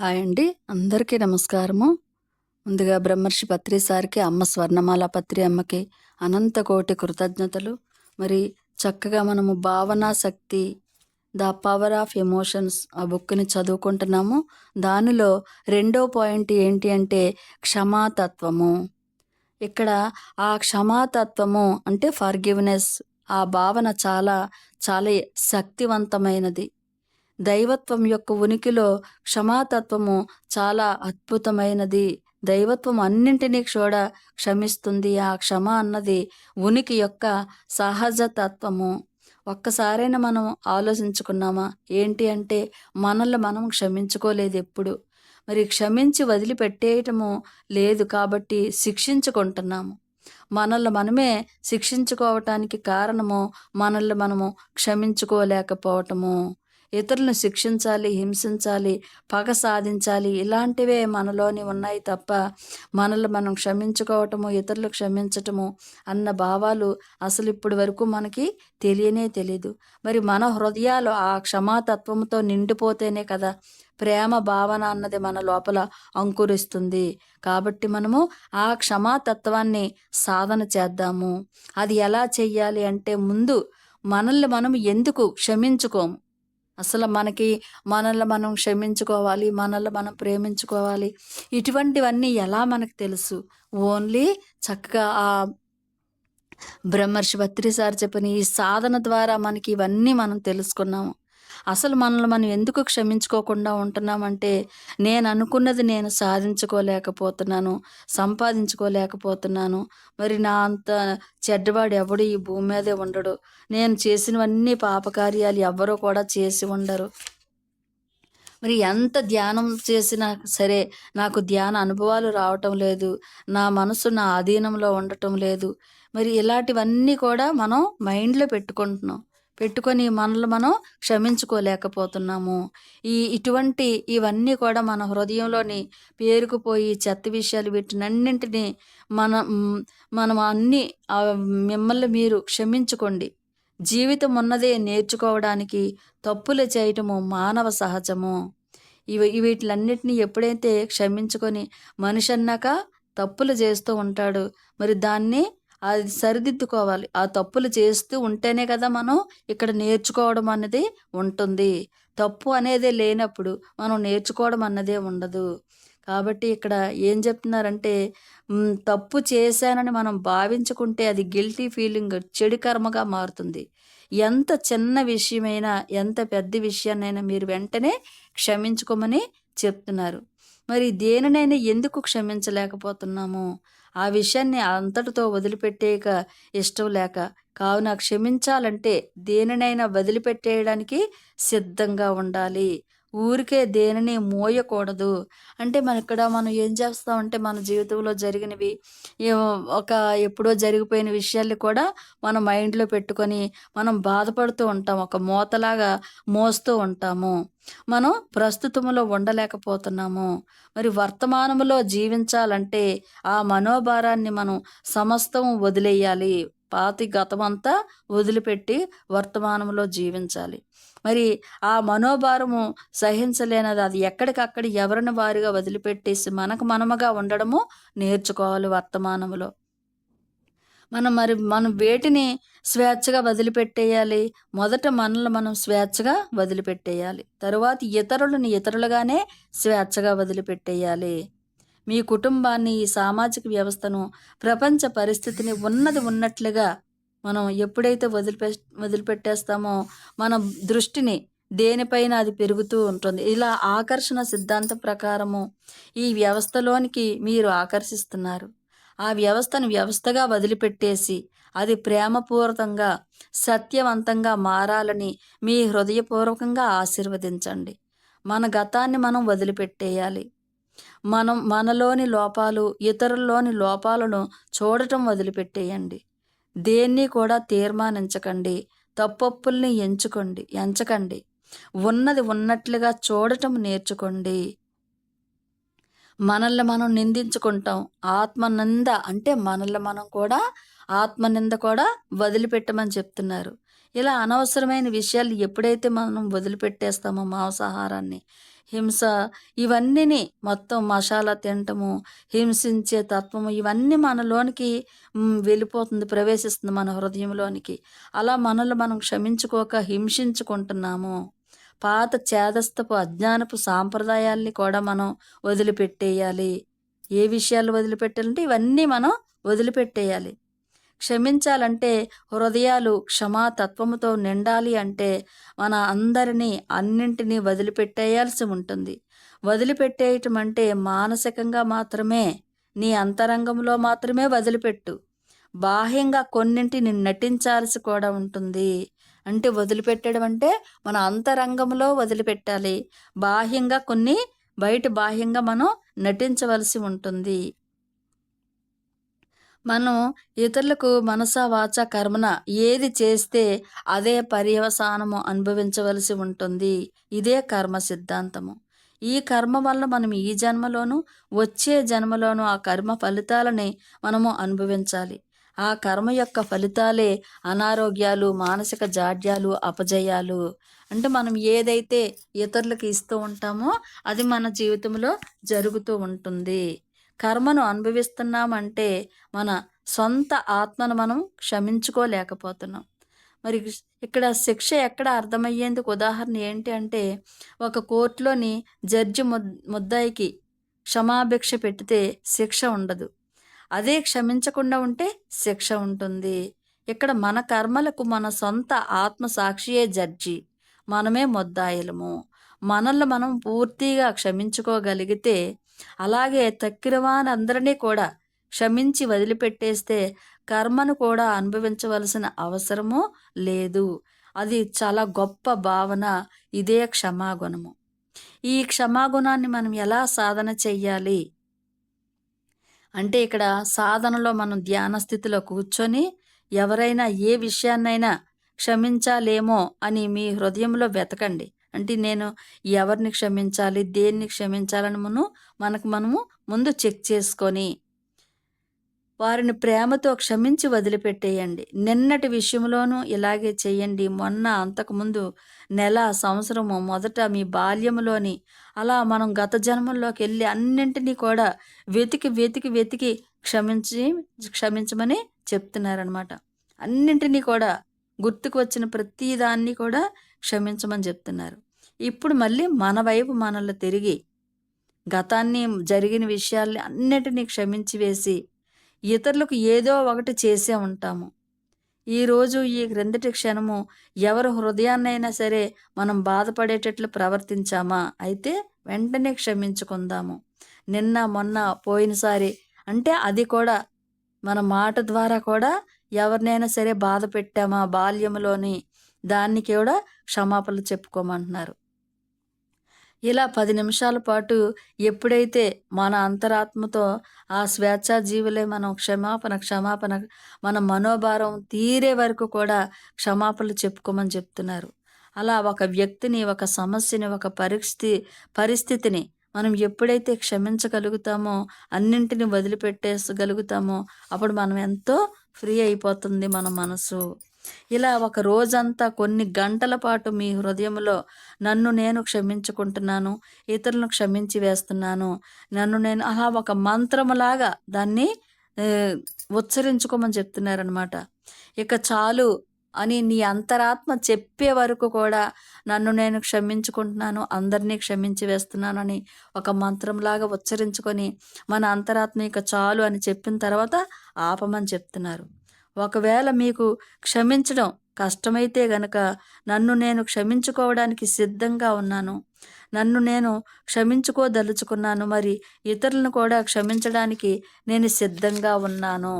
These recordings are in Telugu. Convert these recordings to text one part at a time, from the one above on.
హాయ్ అండి. అందరికీ నమస్కారము. ముందుగా బ్రహ్మర్షి పత్రి సార్కి అమ్మ స్వర్ణమాల పత్రి అమ్మకి అనంత కోటి కృతజ్ఞతలు. మరి చక్కగా మనము భావనా శక్తి ద పవర్ ఆఫ్ ఎమోషన్స్ ఆ బుక్ని చదువుకుంటున్నాము. దానిలో రెండో పాయింట్ ఏంటి అంటే క్షమాతత్వము. ఇక్కడ ఆ క్షమాతత్వము అంటే ఫర్గివ్నెస్ ఆ భావన చాలా చాలా శక్తివంతమైనది. దైవత్వం యొక్క ఉనికిలో క్షమాతత్వము చాలా అద్భుతమైనది. దైవత్వం అన్నింటినీ కూడా క్షమిస్తుంది. ఆ క్షమ అన్నది ఉనికి యొక్క సహజతత్వము. ఒక్కసారైనా మనం ఆలోచించుకున్నామా? ఏంటి అంటే మనల్ని మనం క్షమించుకోలేదు ఎప్పుడు. మరి క్షమించి వదిలిపెట్టేయటము లేదు కాబట్టి శిక్షించుకుంటున్నాము. మనల్ని మనమే శిక్షించుకోవటానికి కారణము మనల్ని మనము క్షమించుకోలేకపోవటము. ఇతరులను శిక్షించాలి హింసించాలి పగ సాధించాలి ఇలాంటివే మనలోని ఉన్నాయి తప్ప మనల్ని మనం క్షమించుకోవటము ఇతరులు క్షమించటము అన్న భావాలు అసలు ఇప్పటి వరకు మనకి తెలియనే తెలియదు మరి మన హృదయాలు ఆ క్షమాతత్వంతో నిండిపోతేనే కదా ప్రేమ భావన అన్నది మన లోపల అంకురిస్తుంది. కాబట్టి మనము ఆ క్షమాతత్వాన్ని సాధన చేద్దాము. అది ఎలా చెయ్యాలి అంటే ముందు మనల్ని మనం ఎందుకు క్షమించుకోము? అసలు మనకి మనల్ని మనం క్షమించుకోవాలి మనల్ని మనం ప్రేమించుకోవాలి. ఇటువంటివన్నీ ఎలా మనకు తెలుసు? ఓన్లీ చక్కగా ఆ బ్రహ్మర్షి భత్రి సార్ చెప్పిన ఈ సాధన ద్వారా మనకి ఇవన్నీ మనం తెలుసుకున్నాము. అసలు మనల్ని మనం ఎందుకు క్షమించుకోకుండా ఉంటున్నామంటే నేను అనుకున్నది నేను సాధించుకోలేకపోతున్నాను సంపాదించుకోలేకపోతున్నాను. మరి నా అంత చెడ్డవాడు ఎవడు ఈ భూమి మీదే ఉండడు. నేను చేసినవన్నీ పాపకార్యాలు ఎవ్వరూ కూడా చేసి ఉండరు. మరి ఎంత ధ్యానం చేసినా సరే నాకు ధ్యాన అనుభవాలు రావటం లేదు. నా మనసు నా ఆధీనంలో ఉండటం లేదు. మరి ఇలాంటివన్నీ కూడా మనం మైండ్లో పెట్టుకుంటున్నాం. పెట్టుకొని మనల్ని మనం క్షమించుకోలేకపోతున్నాము. ఈ ఇటువంటి ఇవన్నీ కూడా మన హృదయంలోని పేరుకుపోయి చెత్త విషయాలు వీటినన్నింటినీ మన మనం అన్ని మిమ్మల్ని మీరు క్షమించుకోండి. జీవితం ఉన్నదే నేర్చుకోవడానికి తప్పులు చేయటము మానవ సహజము. ఇవి వీటిలన్నిటినీ ఎప్పుడైతే క్షమించుకొని మనిషి అన్నాక తప్పులు చేస్తూ ఉంటాడు మరి దాన్ని అది సరిదిద్దుకోవాలి. ఆ తప్పులు చేస్తూ ఉంటేనే కదా మనం ఇక్కడ నేర్చుకోవడం అన్నది ఉంటుంది. తప్పు అనేది లేనప్పుడు మనం నేర్చుకోవడం అన్నదే ఉండదు. కాబట్టి ఇక్కడ ఏం చెప్తున్నారంటే తప్పు చేశానని మనం భావించుకుంటే అది గిల్టీ ఫీలింగ్ చెడు కర్మగా మారుతుంది. ఎంత చిన్న విషయమైనా ఎంత పెద్ద విషయాన్నైనా మీరు వెంటనే క్షమించుకోమని చెప్తున్నారు. మరి దేనినైనా ఎందుకు క్షమించలేకపోతున్నాము? ఆ విషయాన్ని అంతటితో వదిలిపెట్టేయక ఇష్టం లేక కావున క్షమించాలంటే దేనినైనా వదిలిపెట్టేయడానికి సిద్ధంగా ఉండాలి. ఊరికే దేనిని మోయకూడదు. అంటే మన ఇక్కడ మనం ఏం చేస్తామంటే మన జీవితంలో జరిగినవి ఒక ఎప్పుడో జరిగిపోయిన విషయాల్ని కూడా మన మైండ్లో పెట్టుకొని మనం బాధపడుతూ ఉంటాం. ఒక మూతలాగా మోస్తూ ఉంటాము. మనం ప్రస్తుతంలో ఉండలేకపోతున్నాము. మరి వర్తమానంలో జీవించాలంటే ఆ మనోభారాన్ని మనం సమస్తం వదిలేయాలి. పాతి గతమంతా వదిలిపెట్టి వర్తమానంలో జీవించాలి. మరి ఆ మనోభారము సహించలేనది అది ఎక్కడికక్కడ ఎవరిని వారిగా వదిలిపెట్టేసి మనకు మనముగా ఉండడము నేర్చుకోవాలి వర్తమానంలో మనం మరి మనం వేటిని స్వేచ్ఛగా వదిలిపెట్టేయాలి మొదట మనల్ని మనం స్వేచ్ఛగా వదిలిపెట్టేయాలి. తరువాత ఇతరులను ఇతరులుగానే స్వేచ్ఛగా వదిలిపెట్టేయాలి. మీ కుటుంబాన్ని ఈ సామాజిక వ్యవస్థను ప్రపంచ పరిస్థితిని ఉన్నది ఉన్నట్లుగా మనం ఎప్పుడైతే వదిలిపె వదిలిపెట్టేస్తామో మన దృష్టిని దేనిపైన అది పెరుగుతూ ఉంటుంది. ఇలా ఆకర్షణ సిద్ధాంతం ప్రకారము ఈ వ్యవస్థలోనికి మీరు ఆకర్షిస్తున్నారు. ఆ వ్యవస్థను వ్యవస్థగా వదిలిపెట్టేసి అది ప్రేమపూర్వకంగా సత్యవంతంగా మారాలని మీ హృదయపూర్వకంగా ఆశీర్వదించండి. మన గతాన్ని మనం వదిలిపెట్టేయాలి. మనం మనలోని లోపాలు ఇతరుల్లోని లోపాలను చూడటం వదిలిపెట్టేయండి. దేన్ని కూడా తీర్మానించకండి. తప్పొప్పుల్ని ఎంచుకోండి ఎంచకండి. ఉన్నది ఉన్నట్లుగా చూడటం నేర్చుకోండి. మనల్ని మనం నిందించుకుంటాం. ఆత్మనింద అంటే మనల్ని మనం కూడా ఆత్మనింద కూడా వదిలిపెట్టమని చెప్తున్నారు. ఇలా అనవసరమైన విషయాలు ఎప్పుడైతే మనం వదిలిపెట్టేస్తామో మాంసాహారాన్ని హింస ఇవన్నీని మొత్తం మసాలా తినటము హింసించే తత్వము ఇవన్నీ మనలోనికి వెళ్ళిపోతుంది ప్రవేశిస్తుంది మన హృదయంలోనికి. అలా మనల్ని మనం క్షమించుకోక హింసించుకుంటున్నాము. పాత చేదస్తపు అజ్ఞానపు సాంప్రదాయాల్ని కూడా మనం వదిలిపెట్టేయాలి. ఏ విషయాలు వదిలిపెట్టాలంటే ఇవన్నీ మనం వదిలిపెట్టేయాలి. క్షమించాలంటే హృదయాలు క్షమాతత్వముతో నిండాలి అంటే మన అందరినీ అన్నింటినీ వదిలిపెట్టేయాల్సి ఉంటుంది. వదిలిపెట్టేయటం అంటే మానసికంగా మాత్రమే నీ అంతరంగంలో మాత్రమే వదిలిపెట్టు. బాహ్యంగా కొన్నింటిని నటించాల్సి కూడా ఉంటుంది. అంటే వదిలిపెట్టడం అంటే మన అంతరంగంలో వదిలిపెట్టాలి. బాహ్యంగా కొన్ని బయట బాహ్యంగా మనం నటించవలసి ఉంటుంది. మనం ఇతరులకు మనస వాచ కర్మన ఏది చేస్తే అదే పర్యవసానము అనుభవించవలసి ఉంటుంది. ఇదే కర్మ సిద్ధాంతము. ఈ కర్మ వల్ల మనం ఈ జన్మలోను వచ్చే జన్మలోను ఆ కర్మ ఫలితాలని మనము అనుభవించాలి. ఆ కర్మ యొక్క ఫలితాలే అనారోగ్యాలు మానసిక జాడ్యాలు అపజయాలు. అంటే మనం ఏదైతే ఇతరులకు ఇస్తూ ఉంటామో అది మన జీవితంలో జరుగుతూ ఉంటుంది. కర్మను అనుభవిస్తున్నామంటే మన సొంత ఆత్మను మనం క్షమించుకోలేకపోతున్నాం. మరి ఇక్కడ శిక్ష ఎక్కడ అర్థమయ్యేందుకు ఉదాహరణ ఏంటి అంటే ఒక కోర్టులోని జడ్జి ముద్ ముద్దాయికి క్షమాభిక్ష పెట్టితే శిక్ష ఉండదు. అదే క్షమించకుండా ఉంటే శిక్ష ఉంటుంది. ఇక్కడ మన కర్మలకు మన సొంత ఆత్మ సాక్షియే జడ్జి. మనమే ముద్దాయిలము. మనల్ని మనం పూర్తిగా క్షమించుకోగలిగితే అలాగే తక్కిరవానందరినీ కూడా క్షమించి వదిలిపెట్టేస్తే కర్మను కూడా అనుభవించవలసిన అవసరము లేదు. అది చాలా గొప్ప భావన. ఇదే క్షమాగుణము. ఈ క్షమాగుణాన్ని మనం ఎలా సాధన చెయ్యాలి? అంటే ఇక్కడ సాధనలో మనం ధ్యాన స్థితిలో కూర్చొని ఎవరైనా ఏ విషయాన్నైనా క్షమించాలేమో అని మీ హృదయంలో వెతకండి. అంటే నేను ఎవరిని క్షమించాలి దేన్ని క్షమించాలని మనం మనకు మనము ముందు చెక్ చేసుకొని వారిని ప్రేమతో క్షమించి వదిలిపెట్టేయండి. నిన్నటి విషయంలోనూ ఇలాగే చేయండి. మొన్న అంతకుముందు నెల సంవత్సరము మొదట మీ బాల్యంలోని అలా మనం గత జన్మల్లోకి వెళ్ళి అన్నింటినీ కూడా వెతికి వెతికి వెతికి క్షమించి క్షమించమని చెప్తున్నారనమాట అన్నింటినీ కూడా గుర్తుకు వచ్చిన ప్రతిదాన్ని కూడా క్షమించమని చెప్తున్నారు. ఇప్పుడు మళ్ళీ మన వైపు మనల్ని తిరిగి గతాన్ని జరిగిన విషయాల్ని అన్నిటినీ క్షమించి వేసి ఇతరులకు ఏదో ఒకటి చేసే ఉంటాము. ఈరోజు ఈ క్రిందటి క్షణము ఎవరి హృదయాన్నైనా సరే మనం బాధపడేటట్లు ప్రవర్తించామా? అయితే వెంటనే క్షమించుకుందాము. నిన్న మొన్న పోయినసారి అంటే అది కూడా మన మాట ద్వారా కూడా ఎవరినైనా సరే బాధ పెట్టామా? బాల్యంలోని దానికి కూడా క్షమాపణలు చెప్పుకోమంటున్నారు. ఇలా పది నిమిషాల పాటు ఎప్పుడైతే మన అంతరాత్మతో ఆ స్వేచ్ఛా జీవులే మనం క్షమాపణ క్షమాపణ మన మనోభారం తీరే వరకు కూడా క్షమాపణలు చెప్పుకోమని చెప్తున్నారు. అలా ఒక వ్యక్తిని ఒక సమస్యని ఒక పరిస్థితి పరిస్థితిని మనం ఎప్పుడైతే క్షమించగలుగుతామో అన్నింటిని వదిలిపెట్టేసగలుగుతామో అప్పుడు మనం ఎంతో ఫ్రీ అయిపోతుంది మన మనసు. ఇలా ఒక రోజంతా కొన్ని గంటల పాటు మీ హృదయంలో నన్ను నేను క్షమించుకుంటున్నాను ఇతరులను క్షమించి వేస్తున్నాను. నన్ను నేను అలా ఒక మంత్రములాగా దాన్ని ఉచ్చరించుకోమని చెప్తున్నారనమాట ఇక చాలు అని నీ అంతరాత్మ చెప్పే వరకు కూడా నన్ను నేను క్షమించుకుంటున్నాను అందరినీ క్షమించి వేస్తున్నాను అని ఒక మంత్రంలాగా ఉచ్చరించుకొని మన అంతరాత్మ ఇక చాలు అని చెప్పిన తర్వాత ఆపమని చెప్తున్నారు. ఒకవేళ మీకు క్షమించడం కష్టమైతే గనక నన్ను నేను క్షమించుకోవడానికి సిద్ధంగా ఉన్నాను. నన్ను నేను క్షమించుకోదలుచుకున్నాను. మరి ఇతరులను కూడా క్షమించడానికి నేను సిద్ధంగా ఉన్నాను.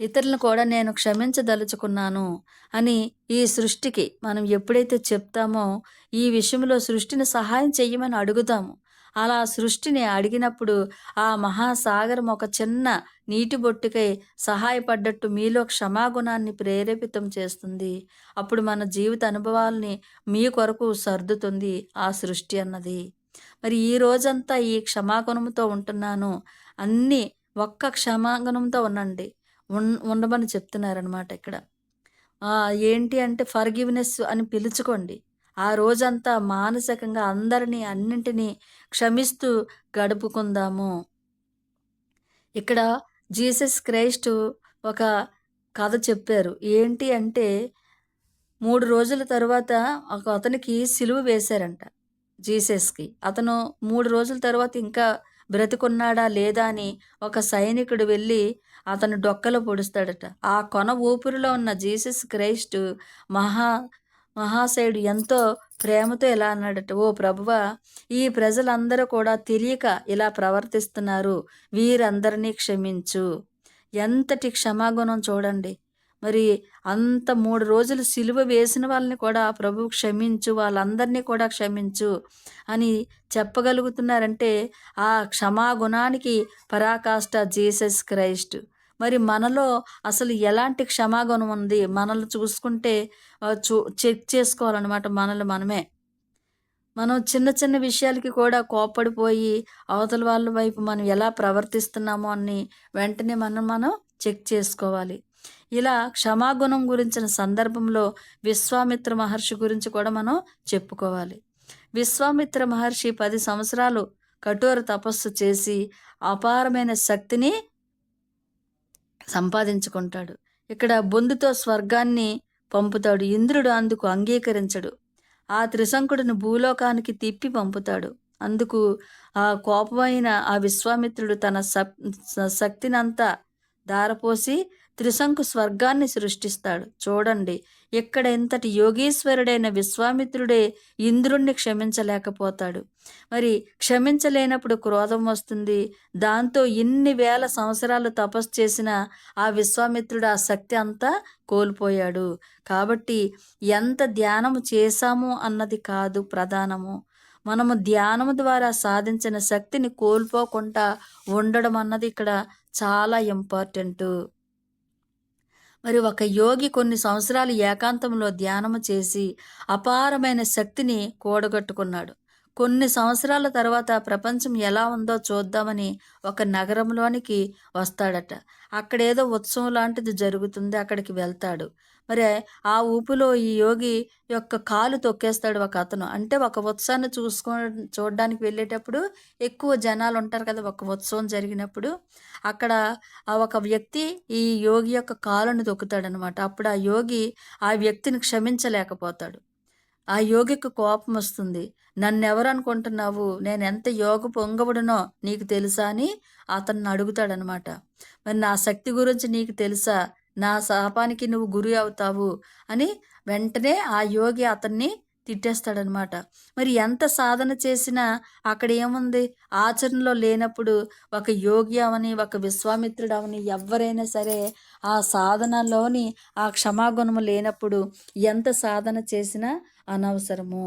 ఇతరులను కూడా నేను క్షమించదలుచుకున్నాను అని ఈ సృష్టికి మనం ఎప్పుడైతే చెప్తామో ఈ విషయంలో సృష్టిని సహాయం చెయ్యమని అడుగుతాము. అలా సృష్టిని అడిగినప్పుడు ఆ మహాసాగరం ఒక చిన్న నీటి బొట్టుకై సహాయపడ్డట్టు మీలో క్షమాగుణాన్ని ప్రేరేపితం చేస్తుంది. అప్పుడు మన జీవిత అనుభవాల్ని మీ కొరకు సర్దుతుంది ఆ సృష్టి అన్నది. మరి ఈ రోజంతా ఈ క్షమాగుణంతో ఉంటున్నాను. అన్నీ ఒక్క క్షమాగుణంతో ఉండండి. ఉన్ ఉండమని చెప్తున్నారనమాట ఇక్కడ. ఏంటి అంటే ఫర్గివ్నెస్ అని పిలుచుకోండి. ఆ రోజంతా మానసికంగా అందరినీ అన్నింటినీ క్షమిస్తూ గడుపుకుందాము. ఇక్కడ జీసస్ క్రైస్ట్ ఒక కథ చెప్పారు. ఏంటి అంటే మూడు రోజుల తర్వాత ఒక అతనికి సిలువ వేశారంట జీసస్కి. అతను మూడు రోజుల తర్వాత ఇంకా బ్రతికున్నాడా లేదా అని ఒక సైనికుడు వెళ్ళి అతను డొక్కలో పొడుస్తాడట. ఆ కొన ఊపిరిలో ఉన్న జీసస్ క్రైస్ట్ మహా మహాశయుడు ఎంతో ప్రేమతో ఇలా అన్నాడట ఓ ప్రభువ ఈ ప్రజలందరూ కూడా తెలియక ఇలా ప్రవర్తిస్తున్నారు. వీరందరినీ క్షమించు. ఎంతటి క్షమాగుణం చూడండి. మరి అంత మూడు రోజులు సిలువ వేసిన వాళ్ళని కూడా ప్రభు క్షమించు వాళ్ళందరినీ కూడా క్షమించు అని చెప్పగలుగుతున్నారంటే ఆ క్షమాగుణానికి పరాకాష్ట జీసస్ క్రైస్ట్. మరి మనలో అసలు ఎలాంటి క్షమాగుణం ఉంది? మనల్ని చూసుకుంటే చూ చెక్ చేసుకోవాలన్నమాట మనల్ని మనమే. మనం చిన్న చిన్న విషయాలకి కూడా కోప్పడిపోయి అవతల వాళ్ళ వైపు మనం ఎలా ప్రవర్తిస్తున్నామో అని వెంటనే మనం మనం చెక్ చేసుకోవాలి. ఇలా క్షమాగుణం గురించిన సందర్భంలో విశ్వామిత్ర మహర్షి గురించి కూడా మనం చెప్పుకోవాలి. విశ్వామిత్ర మహర్షి పది సంవత్సరాలు కఠోర తపస్సు చేసి అపారమైన శక్తిని సంపాదించుకుంటాడు. ఇక్కడ బొందుతో స్వర్గాన్ని పంపుతాడు. ఇంద్రుడు అందుకు అంగీకరించడు. ఆ త్రిశంకుడిని భూలోకానికి తిప్పి పంపుతాడు. అందుకు ఆ కోపమైన ఆ విశ్వామిత్రుడు తన శక్తినంతా దారపోసి త్రిశంకు స్వర్గాన్ని సృష్టిస్తాడు. చూడండి ఇక్కడ ఇంతటి యోగీశ్వరుడైన విశ్వామిత్రుడే ఇంద్రుణ్ణి క్షమించలేకపోతాడు. మరి క్షమించలేనప్పుడు క్రోధం వస్తుంది. దాంతో ఇన్ని వేల సంవత్సరాలు తపస్సు చేసిన ఆ విశ్వామిత్రుడు ఆ శక్తి అంతా కోల్పోయాడు. కాబట్టి ఎంత ధ్యానము చేశాము అన్నది కాదు ప్రధానము. మనము ధ్యానము ద్వారా సాధించిన శక్తిని కోల్పోకుండా ఉండడం అన్నది ఇక్కడ చాలా ఇంపార్టెంటు. మరి ఒక యోగి కొన్ని సంవత్సరాలు ఏకాంతంలో ధ్యానము చేసి అపారమైన శక్తిని కూడగట్టుకున్నాడు. కొన్ని సంవత్సరాల తర్వాత ప్రపంచం ఎలా ఉందో చూద్దామని ఒక నగరంలోనికి వస్తాడట. అక్కడేదో ఉత్సవం లాంటిది జరుగుతుంది అక్కడికి వెళ్తాడు. మరి ఆ ఊపులో ఈ యోగి యొక్క కాలు తొక్కేస్తాడు ఒక అతను. అంటే ఒక ఉత్సవాన్ని చూసుకో చూడడానికి వెళ్ళేటప్పుడు ఎక్కువ జనాలు ఉంటారు కదా ఒక ఉత్సవం జరిగినప్పుడు అక్కడ ఆ ఒక వ్యక్తి ఈ యోగి యొక్క కాలును తొక్కుతాడనమాట. అప్పుడు ఆ యోగి ఆ వ్యక్తిని క్షమించలేకపోతాడు. ఆ యోగికి కోపం వస్తుంది. నన్నెవరనుకుంటున్నావు? నేను ఎంత యోగ పొంగవుడునో నీకు తెలుసా అని అతన్ని అడుగుతాడనమాట. మరి నా శక్తి గురించి నీకు తెలుసా? నా శాపానికి నువ్వు గురి అవుతావు అని వెంటనే ఆ యోగి అతన్ని తిట్టేస్తాడనమాట. మరి ఎంత సాధన చేసినా అక్కడ ఏముంది? ఆచరణలో లేనప్పుడు ఒక యోగి అవని ఒక విశ్వామిత్రుడు అవని ఎవరైనా సరే ఆ సాధనలోని ఆ క్షమాగుణము లేనప్పుడు ఎంత సాధన చేసినా అనవసరము.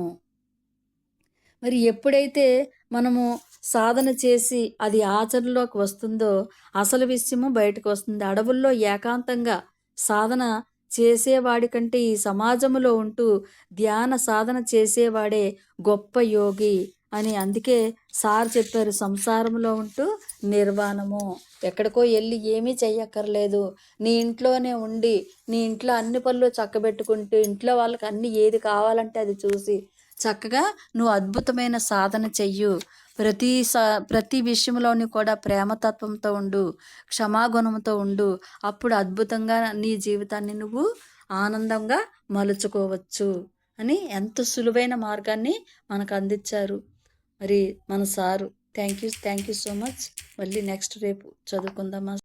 మరి ఎప్పుడైతే మనము సాధన చేసి అది ఆచరణలోకి వస్తుందో అసలు విషయము బయటకు వస్తుంది. అడవుల్లో ఏకాంతంగా సాధన చేసేవాడి కంటే ఈ సమాజంలో ఉంటూ ధ్యాన సాధన చేసేవాడే గొప్ప యోగి అని అందుకే సార్ చెప్పారు సంసారంలో ఉంటూ నిర్వాణము. ఎక్కడికో వెళ్ళి ఏమీ చెయ్యక్కర్లేదు. నీ ఇంట్లోనే ఉండి నీ ఇంట్లో అన్ని పనులు చక్కబెట్టుకుంటూ ఇంట్లో వాళ్ళకి అన్ని ఏది కావాలంటే అది చూసి చక్కగా నువ్వు అద్భుతమైన సాధన చెయ్యు. ప్రతి స ప్రతి విషయంలోని కూడా ప్రేమతత్వంతో ఉండు క్షమాగుణంతో ఉండు. అప్పుడు అద్భుతంగా నీ జీవితాన్ని నువ్వు ఆనందంగా మలుచుకోవచ్చు అని ఎంత సులువైన మార్గాన్ని మనకు అందించారు. మరి మన sir thank you thank you so much మళ్ళీ నెక్స్ట్ రేపు చదువుకుందామా?